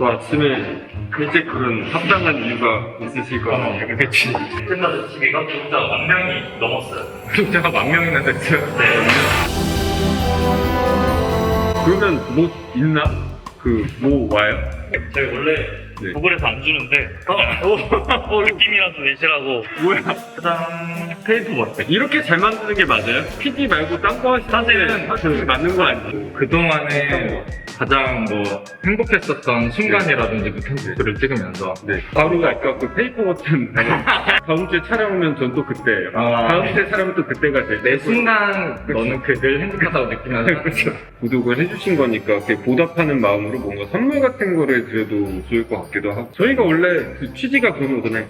또 아침에 일찍 그런 합당한 이유가 있으실 거예요. 그치. 샌드마스 TV가 구독자 만 명이 넘었어요. 구독자가 만 명이나 됐어요. 그러면 뭐 있나? 그 뭐 와요? 저희 원래 네. 구글에서 안 주는데 어, 느낌이라도 내시라고 뭐야? 짜잔 테이프 버튼 이렇게 잘 만드는 게 맞아요? PD 말고 딴 거 하시는 사실은 맞는 거 아니에요? 그동안에 가장 뭐 행복했었던 순간이라든지 그 콘텐츠를 찍으면서 네. 바로 아까 그 페이퍼 버튼 다음 주에 촬영하면 전 또 그때예요. 아. 다음 주에 촬영은 또 그때가 제내 순간 너는 그 늘 행복하다고 느끼면서 그렇죠. 구독을 해주신 거니까 그게 보답하는 마음으로 뭔가 선물 같은 거를 드려도 좋을 것 같기도 하고 저희가 원래 그 취지가 그런 거잖아요.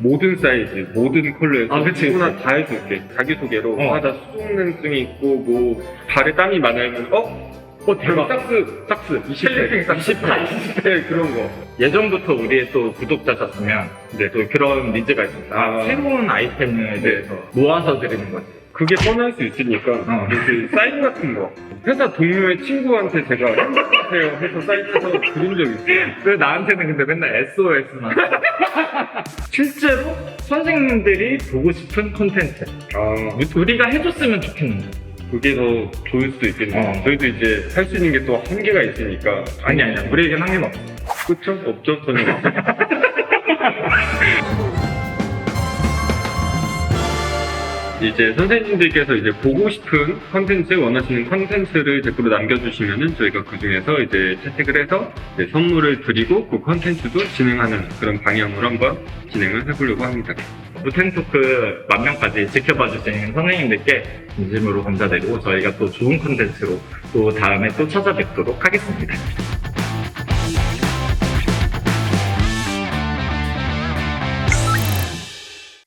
모든 사이즈, 모든 컬러에서 아, 그치, 누구나 다 해줄게. 자기소개로 어. 아, 나 수족냉증이 있고 뭐 발에 땀이 많아요. 어? 어, 대박. 삭스. 20회. 삭스. 20회. 20회 그런 거. 예전부터 우리의 또 구독자셨으면 네, 또 그런 니즈가 있습니다. 아. 새로운 아이템에 대해서 모아서 드리는 거지. 그게 뻔할 수 있으니까 어. 그 사인 같은 거 회사 동료의 친구한테 제가 행복하세요 해서 사이트에서 그린 적 있어요. 왜 나한테는 근데 맨날 SOS만 실제로 선생님들이 보고 싶은 콘텐츠 아 우리가 해줬으면 좋겠는데 그게 더 좋을 수도 있겠네요. 어. 저희도 이제 할 수 있는 게 또 한계가 있으니까 아니 아니야 우리에겐 한계는 없어 그쵸? 없죠 전혀. 이제 선생님들께서 이제 보고 싶은 컨텐츠, 원하시는 컨텐츠를 댓글로 남겨주시면은 저희가 그 중에서 이제 채택을 해서 이제 선물을 드리고 그 컨텐츠도 진행하는 그런 방향으로 한번 진행을 해보려고 합니다. 무텐토크 만 명까지 지켜봐 주시는 선생님들께 진심으로 감사드리고 저희가 또 좋은 콘텐츠로 또 다음에 또 찾아뵙도록 하겠습니다.